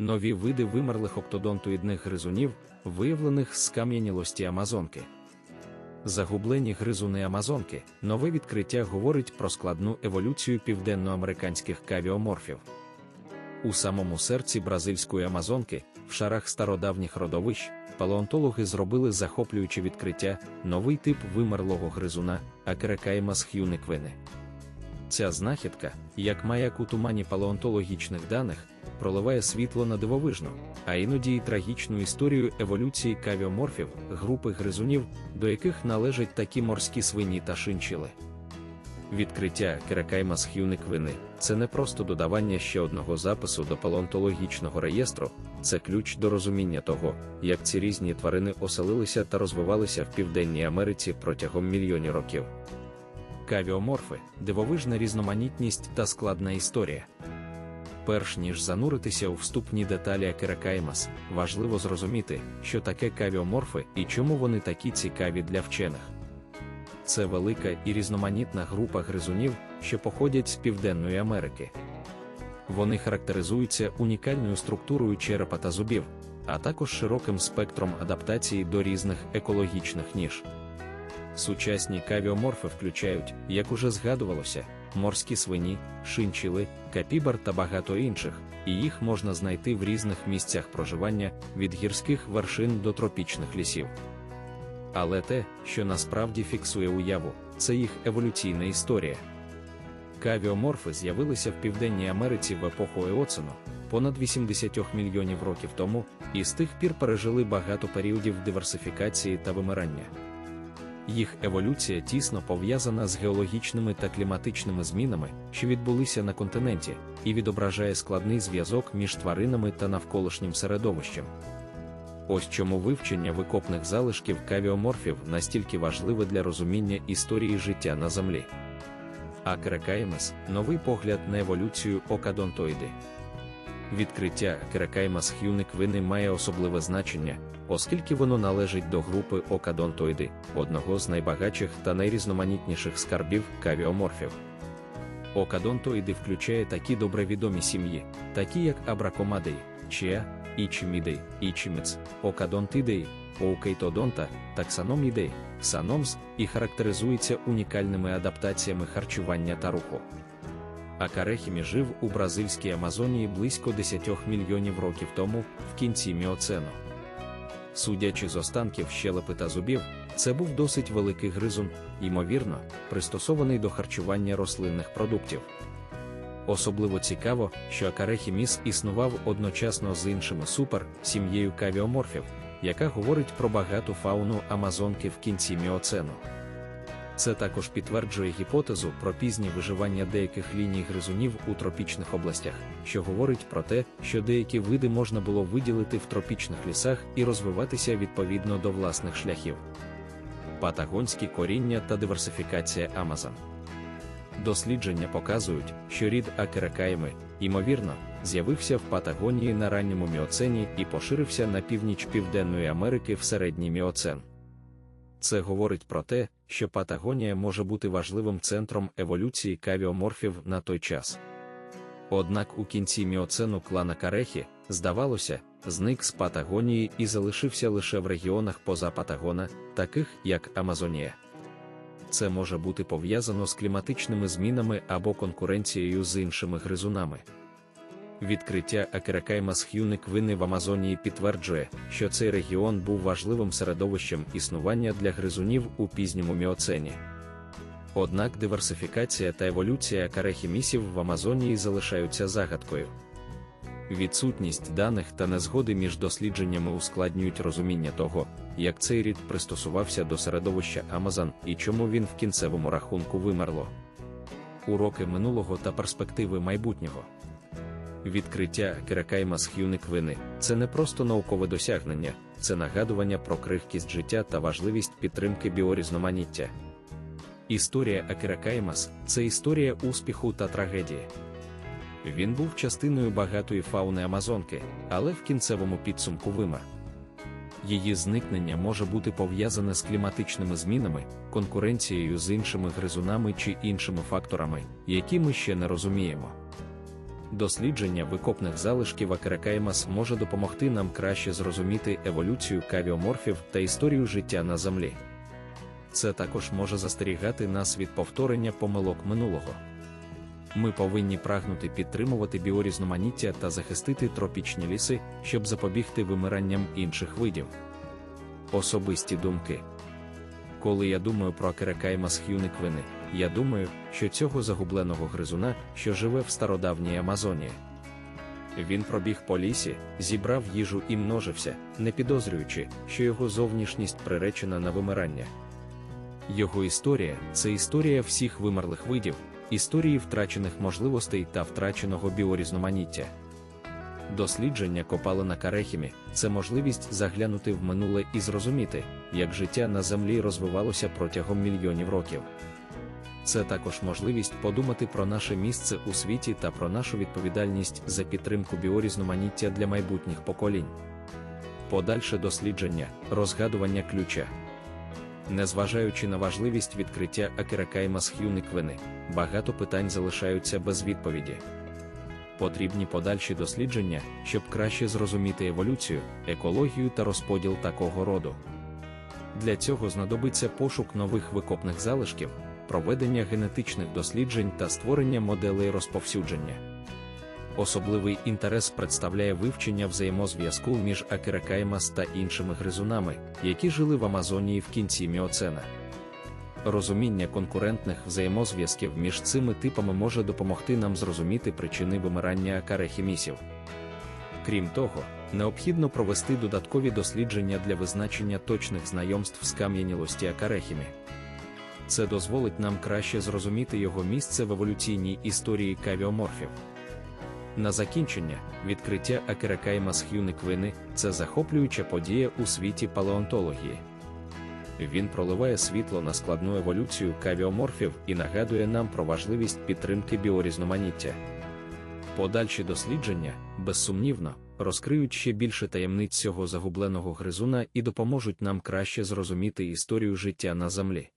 нові види вимерлих октодонтоїдних гризунів, виявлених з кам'янілості Амазонки. Загублені гризуни Амазонки, нове відкриття говорить про складну еволюцію південноамериканських кавіоморфів. У самому серці бразильської Амазонки, в шарах стародавніх родовищ, палеонтологи зробили захоплююче відкриття, новий тип вимерлого гризуна Акерекаймас х'юниквини. Ця знахідка, як маяк у тумані палеонтологічних даних, проливає світло на дивовижну, а іноді й трагічну історію еволюції кавіоморфів, групи гризунів, до яких належать такі морські свині та шинчили. Відкриття Керакаймас х'юниквини це не просто додавання ще одного запису до палеонтологічного реєстру, це ключ до розуміння того, як ці різні тварини оселилися та розвивалися в Південній Америці протягом мільйонів років. Кавіоморфи дивовижна різноманітність та складна історія. Перш ніж зануритися у вступні деталі Акеракаймас, важливо зрозуміти, що таке кавіоморфи і чому вони такі цікаві для вчених. Це велика і різноманітна група гризунів, що походять з Південної Америки. Вони характеризуються унікальною структурою черепа та зубів, а також широким спектром адаптації до різних екологічних ніж. Сучасні кавіоморфи включають, як уже згадувалося, морські свині, шинчили, капібар та багато інших, і їх можна знайти в різних місцях проживання від гірських вершин до тропічних лісів. Але те, що насправді фіксує уяву, це їх еволюційна історія. Кавіоморфи з'явилися в Південній Америці в епоху Еоцену, понад 80 мільйонів років тому, і з тих пір пережили багато періодів диверсифікації та вимирання. Їх еволюція тісно пов'язана з геологічними та кліматичними змінами, що відбулися на континенті, і відображає складний зв'язок між тваринами та навколишнім середовищем. Ось чому вивчення викопних залишків кавіоморфів настільки важливе для розуміння історії життя на Землі. Акерекаймес новий погляд на еволюцію окадонтоїди. Відкриття Акерекаймас х'юниквини має особливе значення, оскільки воно належить до групи окадонтоїди, одного з найбагатших та найрізноманітніших скарбів кавіоморфів. Окадонтоїди включає такі добре відомі сім'ї, такі як абракомадей, чеа, ічмідей, ічміц, окадонтидей, оукейтодонта, таксономідей, саномс і характеризується унікальними адаптаціями харчування та руху. Акарехімі жив у бразильській Амазонії близько 10 мільйонів років тому, в кінці міоцену. Судячи з останків щелепи та зубів, це був досить великий гризун, ймовірно, пристосований до харчування рослинних продуктів. Особливо цікаво, що Акарехіміс існував одночасно з іншими супер сім'єю кавіоморфів, яка говорить про багату фауну Амазонки в кінці міоцену. Це також підтверджує гіпотезу про пізнє виживання деяких ліній гризунів у тропічних областях, що говорить про те, що деякі види можна було виділити в тропічних лісах і розвиватися відповідно до власних шляхів. Патагонські коріння та диверсифікація Амазон. Дослідження показують, що рід Акеракаїми, ймовірно, з'явився в Патагонії на ранньому міоцені і поширився на північ Південної Америки в середній міоцен. Це говорить про те, що Патагонія може бути важливим центром еволюції кавіоморфів на той час. Однак у кінці міоцену клана Карехі, здавалося, зник з Патагонії і залишився лише в регіонах поза Патагона, таких як Амазонія. Це може бути пов'язано з кліматичними змінами або конкуренцією з іншими гризунами. Відкриття Акеракаймас х'юниквини в Амазонії підтверджує, що цей регіон був важливим середовищем існування для гризунів у пізньому міоцені. Однак диверсифікація та еволюція акарехімісів в Амазонії залишаються загадкою. Відсутність даних та незгоди між дослідженнями ускладнюють розуміння того, як цей рід пристосувався до середовища Амазон і чому він в кінцевому рахунку вимерло. Уроки минулого та перспективи майбутнього. Відкриття Керакаймас х'юниквини це не просто наукове досягнення, це нагадування про крихкість життя та важливість підтримки біорізноманіття. Історія Акеракаймас це історія успіху та трагедії. Він був частиною багатої фауни Амазонки, але в кінцевому підсумку вимер. Її зникнення може бути пов'язане з кліматичними змінами, конкуренцією з іншими гризунами чи іншими факторами, які ми ще не розуміємо. Дослідження викопних залишків Акерекаймас може допомогти нам краще зрозуміти еволюцію кавіоморфів та історію життя на Землі. Це також може застерігати нас від повторення помилок минулого. Ми повинні прагнути підтримувати біорізноманіття та захистити тропічні ліси, щоб запобігти вимиранням інших видів. Особисті думки. Коли я думаю про Акерекаймас хюниквини, я думаю, що цього загубленого гризуна, що живе в стародавній Амазонії. Він пробіг по лісі, зібрав їжу і множився, не підозрюючи, що його зовнішність приречена на вимирання. Його історія це історія всіх вимерлих видів, історії втрачених можливостей та втраченого біорізноманіття. Дослідження копалина Карехімі це можливість заглянути в минуле і зрозуміти, як життя на землі розвивалося протягом мільйонів років. Це також можливість подумати про наше місце у світі та про нашу відповідальність за підтримку біорізноманіття для майбутніх поколінь. Подальше дослідження, розгадування ключа. Незважаючи на важливість відкриття Акеракаймас Хюниквини, багато питань залишаються без відповіді. Потрібні подальші дослідження, щоб краще зрозуміти еволюцію, екологію та розподіл такого роду. Для цього знадобиться пошук нових викопних залишків, проведення генетичних досліджень та створення моделей розповсюдження. Особливий інтерес представляє вивчення взаємозв'язку між Акеракаймас та іншими гризунами, які жили в Амазонії в кінці Міоцена. Розуміння конкурентних взаємозв'язків між цими типами може допомогти нам зрозуміти причини вимирання акарехімісів. Крім того, необхідно провести додаткові дослідження для визначення точних знайомств з кам'янілості акарехімі. Це дозволить нам краще зрозуміти його місце в еволюційній історії кавіоморфів. На закінчення, відкриття Акеракаймас Хюниквини це захоплююча подія у світі палеонтології. Він проливає світло на складну еволюцію кавіоморфів і нагадує нам про важливість підтримки біорізноманіття. Подальші дослідження, безсумнівно, розкриють ще більше таємниць цього загубленого гризуна і допоможуть нам краще зрозуміти історію життя на землі.